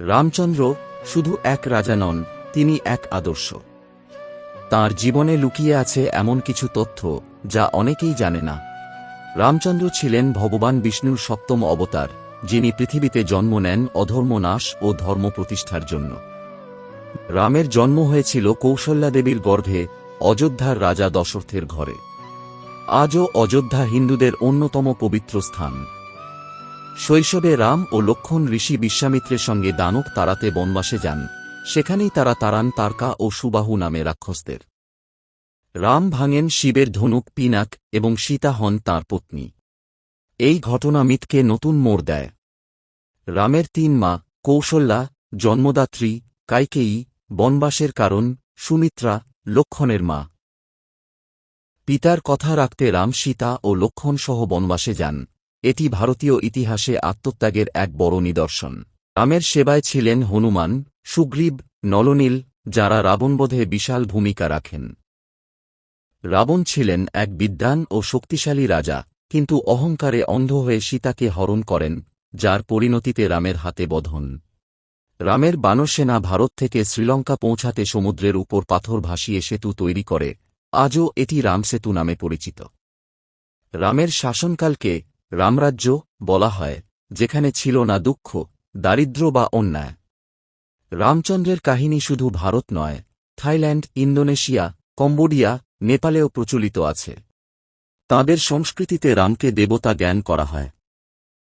রামচন্দ্র শুধু এক রাজা নন, তিনি এক আদর্শ। তার জীবনে লুকিয়ে আছে এমন কিছু তথ্য যা অনেকেই জানে না। রামচন্দ্র ছিলেন ভগবান বিষ্ণুর সপ্তম অবতার, যিনি পৃথিবীতে জন্ম নেন অধর্ম নাশ ও ধর্ম প্রতিষ্ঠার জন্য। রামের জন্ম হয়েছিল কৌশল্যা দেবীর গর্ভে অযোধ্যার রাজা দশরথের ঘরে। আজও অযোধ্যা হিন্দুদের অন্যতম পবিত্র স্থান। শৈশবে রাম ও লক্ষণ ঋষি বিশ্বামিত্রের সঙ্গে দানব তাড়াতে বনবাসে যান, সেখানেই তারা তারান তারকা ও সুবাহু নামে রাক্ষসদের। রাম ভাঙেন শিবের ধনুক, পিনাক এবং সীতা হন তাঁর পত্নী। এই ঘটনা মিথকে নতুন মোড় দেয়। রামের তিন মা, কৌশল্যা, জন্মদাত্রী, কাইকেয়ী, বনবাসের কারণ, সুমিত্রা লক্ষণের মা। পিতার কথা রাখতে রাম সীতা ও লক্ষণ সহ বনবাসে যান। এটি ভারতীয় ইতিহাসে আত্মত্যাগের এক বড় নিদর্শন। রামের সেবায় ছিলেন হনুমান, সুগ্রীব, নলনীল, যারা রাবণবোধে বিশাল ভূমিকা রাখেন। রাবণ ছিলেন এক বিদ্বান ও শক্তিশালী রাজা, কিন্তু অহংকারে অন্ধ হয়ে সীতাকে হরণ করেন, যার পরিণতিতে রামের হাতে বধন। রামের বানরসেনা ভারত থেকে শ্রীলঙ্কা পৌঁছাতে সমুদ্রের উপর পাথর ভাসিয়ে সেতু তৈরি করে, আজও এটি রামসেতু নামে পরিচিত। রামের শাসনকালকে রামরাজ্য বলা হয়, যেখানে ছিল না দুঃখ, দারিদ্র বা অন্যায়। রামচন্দ্রের কাহিনী শুধু ভারত নয়, থাইল্যান্ড, ইন্দোনেশিয়া, কম্বোডিয়া, নেপালেও প্রচলিত আছে। তাঁদের সংস্কৃতিতে রামকে দেবতা জ্ঞান করা হয়।